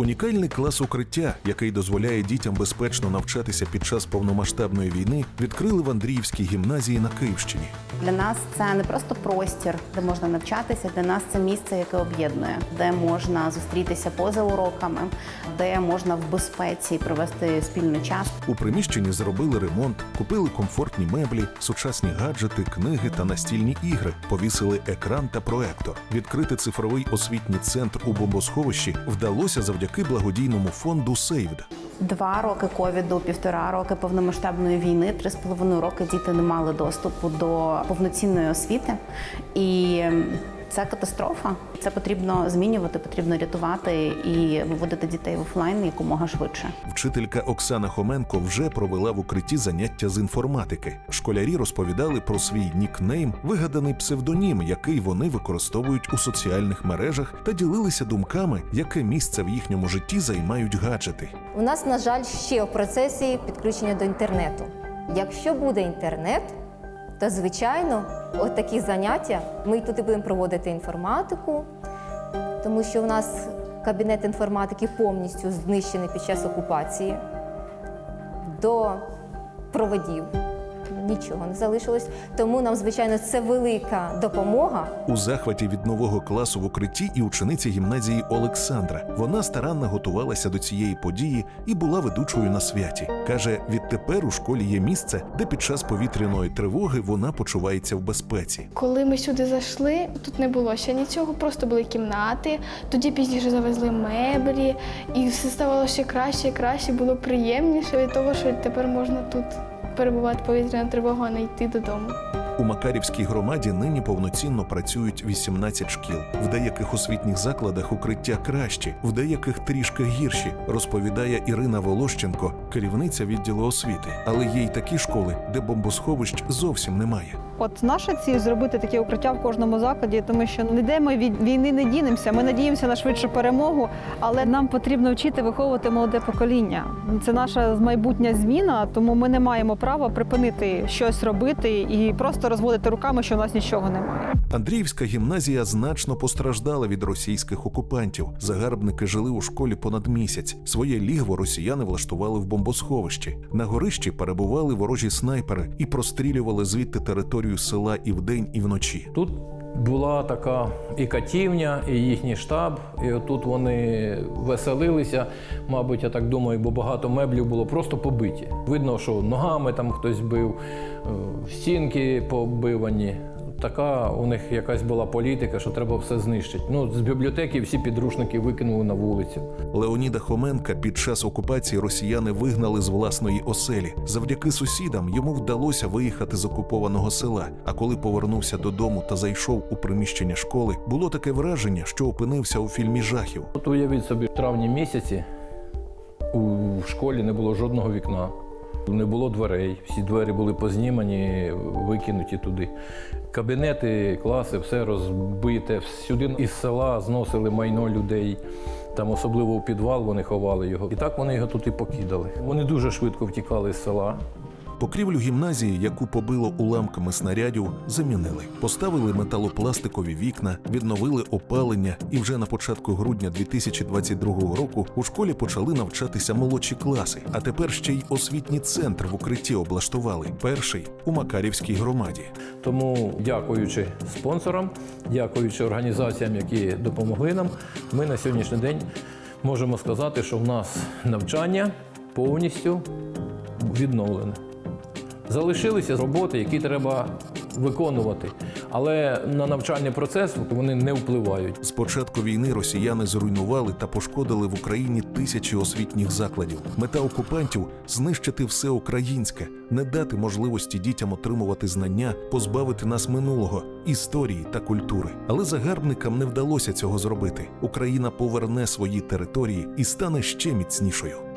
Унікальний клас укриття, який дозволяє дітям безпечно навчатися під час повномасштабної війни, відкрили в Андріївській гімназії на Київщині. Для нас це не просто простір, де можна навчатися. Для нас це місце, яке об'єднує, де можна зустрітися поза уроками, де можна в безпеці провести спільний час. У приміщенні зробили ремонт, купили комфортні меблі, сучасні гаджети, книги та настільні ігри, повісили екран та проектор. Відкрити цифровий освітній центр у бомбосховищі вдалося завдяки благодійному фонду Сейвд. Два роки ковіду, півтора роки повномасштабної війни, три з половиною роки діти не мали доступу до повноцінної освіти, і це катастрофа. Це потрібно змінювати, потрібно рятувати і виводити дітей в офлайн якомога швидше. Вчителька Оксана Хоменко вже провела в укритті заняття з інформатики. Школярі розповідали про свій нікнейм, вигаданий псевдонім, який вони використовують у соціальних мережах, та ділилися думками, яке місце в їхньому житті займають гаджети. У нас, на жаль, ще в процесі підключення до інтернету. Якщо буде інтернет, то звичайно, от такі заняття ми тут і будемо проводити інформатику, тому що в нас кабінет інформатики повністю знищений під час окупації. До проводів нічого не залишилось. Тому нам, звичайно, це велика допомога. У захваті від нового класу в укритті і учениця гімназії Олександра. Вона старанно готувалася до цієї події і була ведучою на святі. каже, відтепер у школі є місце, де під час повітряної тривоги вона почувається в безпеці. Коли ми сюди зайшли, тут не було ще нічого, просто були кімнати. Тоді пізніше завезли меблі, і все ставало ще краще і краще, було приємніше від того, що тепер можна тут перебувати повітряна тривога, а не йти додому. У Макарівській громаді нині повноцінно працюють 18 шкіл. В деяких освітніх закладах укриття кращі, в деяких трішки гірші, розповідає Ірина Волощенко, керівниця відділу освіти. Але є й такі школи, де бомбосховищ зовсім немає. От наша ціль зробити такі укриття в кожному закладі, тому що ніде ми від війни не дінемося. Ми надіємося на швидшу перемогу, але нам потрібно вчити виховувати молоде покоління. Це наша майбутня зміна, тому ми не маємо права припинити щось робити і просто розводити руками, що у нас нічого немає. Андріївська гімназія значно постраждала від російських окупантів. Загарбники жили у школі понад місяць. Своє лігво росіяни влаштували в бомбосховищі. На горищі перебували ворожі снайпери і прострілювали звідти територію села і вдень, і вночі. Тут була така і катівня, і їхній штаб, і отут вони веселилися. Мабуть, я так думаю, бо багато меблів було просто побиті. Видно, що ногами там хтось бив, е, стінки побивані. Така у них якась була політика, що треба все знищити. Ну, з бібліотеки всі підручники викинули на вулицю. Леоніда Хоменка під час окупації росіяни вигнали з власної оселі. Завдяки сусідам йому вдалося виїхати з окупованого села. А коли повернувся додому та зайшов у приміщення школи, було таке враження, що опинився у фільмі жахів. От уявіть собі, в травні місяці у школі не було жодного вікна, не було дверей. Всі двері були познімані, викинуті туди. Кабінети, класи, все розбите. Сюди із села зносили майно людей. Там особливо у підвал вони ховали його. І так вони його тут і покидали. Вони дуже швидко втікали з села. Покрівлю гімназії, яку побило уламками снарядів, замінили. Поставили металопластикові вікна, відновили опалення, і вже на початку грудня 2022 року у школі почали навчатися молодші класи. А тепер ще й освітній центр в укритті облаштували. Перший у Макарівській громаді. Тому, дякуючи спонсорам, дякуючи організаціям, які допомогли нам, ми на сьогоднішній день можемо сказати, що в нас навчання повністю відновлене. Залишилися роботи, які треба виконувати, але на навчальний процес вони не впливають. З початку війни росіяни зруйнували та пошкодили в Україні тисячі освітніх закладів. Мета окупантів знищити все українське, не дати можливості дітям отримувати знання, позбавити нас минулого, історії та культури. Але загарбникам не вдалося цього зробити. Україна поверне свої території і стане ще міцнішою.